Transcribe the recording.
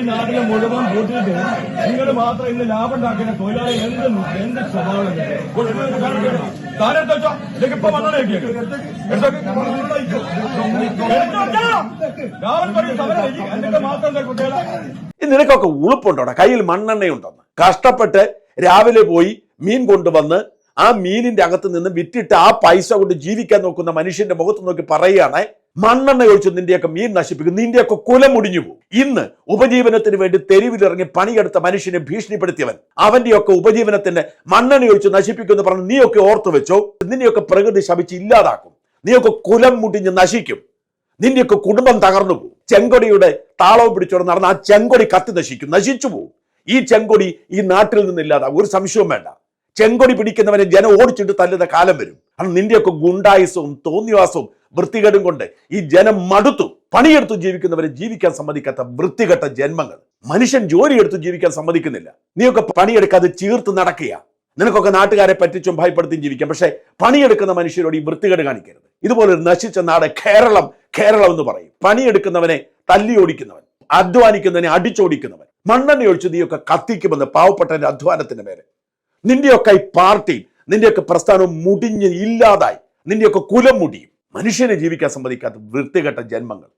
ഈ നാട്ടിലെ മുഴുവൻ കൂട്ടിയിട്ട് നിങ്ങൾ മാത്രം ഇന്ന് ലാഭം ഉണ്ടാക്കുന്ന തൊഴിലാളി എന്ത് എന്ത് സ്വഭാവം മാത്രം നിനക്കൊക്കെ ഉളുപ്പുണ്ടോടാ കയ്യിൽ മണ്ണെണ്ണയുണ്ടെന്ന്. കഷ്ടപ്പെട്ട് രാവിലെ പോയി മീൻ കൊണ്ടുവന്ന് ആ മീനിന്റെ അകത്ത് നിന്ന് വിറ്റിട്ട് ആ പൈസ കൊണ്ട് ജീവിക്കാൻ നോക്കുന്ന മനുഷ്യന്റെ മുഖത്ത് നോക്കി പറയുകയാണ്. മണ്ണെണ്ണ ഒഴിച്ച് നിന്റെയൊക്കെ മീൻ നശിപ്പിക്കും നിന്റെയൊക്കെ കുലം മുടിഞ്ഞു പോകും. ഇന്ന് ഉപജീവനത്തിന് വേണ്ടി തെരുവിലിറങ്ങി പണിയെടുത്ത മനുഷ്യനെ ഭീഷണിപ്പെടുത്തിയവൻ. അവന്റെയൊക്കെ ഉപജീവനത്തിന്റെ മണ്ണെണ്ണ ഒഴിച്ച് നശിപ്പിക്കുമെന്ന് പറഞ്ഞ് നീയൊക്കെ ഓർത്തു വെച്ചോ? നിന്നെയൊക്കെ പ്രകൃതി ശപിച്ച് ഇല്ലാതാക്കും. നീയൊക്കെ കുലം മുടിഞ്ഞ് നശിക്കും. നിന്റെയൊക്കെ കുടുംബം തകർന്നു പോകും. ചെങ്കൊടിയുടെ താളവും പിടിച്ചോടെ നടന്ന ആ ചെങ്കൊടി കത്തി നശിക്കും. നശിച്ചു പോകും. ഈ ചെങ്കൊടി ഈ നാട്ടിൽ നിന്നില്ലാതാകും ഒരു സംശയവും വേണ്ട. ചെങ്കൊടി പിടിക്കുന്നവനെ ജനം ഓടിച്ചിട്ട് തല്ലുന്ന കാലം വരും. കാരണം നിന്റെയൊക്കെ ഗുണ്ടായുസവും തോന്നിവാസവും വൃത്തികേടും കൊണ്ട് ഈ ജനം മടുത്തു. പണിയെടുത്ത് ജീവിക്കുന്നവരെ ജീവിക്കാൻ സമ്മതിക്കാത്ത വൃത്തികെട്ട ജന്മങ്ങൾ. മനുഷ്യൻ ജോലിയെടുത്ത് ജീവിക്കാൻ സമ്മതിക്കുന്നില്ല. നീയൊക്കെ പണിയെടുക്കാതെ ചീർത്ത് നടക്കുക. നിനക്കൊക്കെ നാട്ടുകാരെ പറ്റിച്ചും ഭയപ്പെടുത്തിയും ജീവിക്കാം. പക്ഷേ പണിയെടുക്കുന്ന മനുഷ്യരോട് ഈ വൃത്തികേട് കാണിക്കരുത്. ഇതുപോലെ ഒരു നശിച്ച നാട് കേരളം കേരളം എന്ന് പറയും. പണിയെടുക്കുന്നവനെ തല്ലി ഓടിക്കുന്നവൻ അധ്വാനിക്കുന്നവനെ അടിച്ചോടിക്കുന്നവൻ മണ്ണെണ്ണ ഒഴിച്ച് നീയൊക്കെ കത്തിക്കുമെന്ന് പാവപ്പെട്ടവന്റെ അധ്വാനത്തിന്റെ മേലെ നിന്റെയൊക്കെ ഈ പാർട്ടി നിന്റെയൊക്കെ പ്രസ്ഥാനം മുടിഞ്ഞ് ഇല്ലാതായി. നിന്റെയൊക്കെ കുലം മുടിയും. മനുഷ്യനെ ജീവിക്കാൻ സമ്മതിക്കാത്ത വൃത്തികെട്ട ജന്മങ്ങൾ.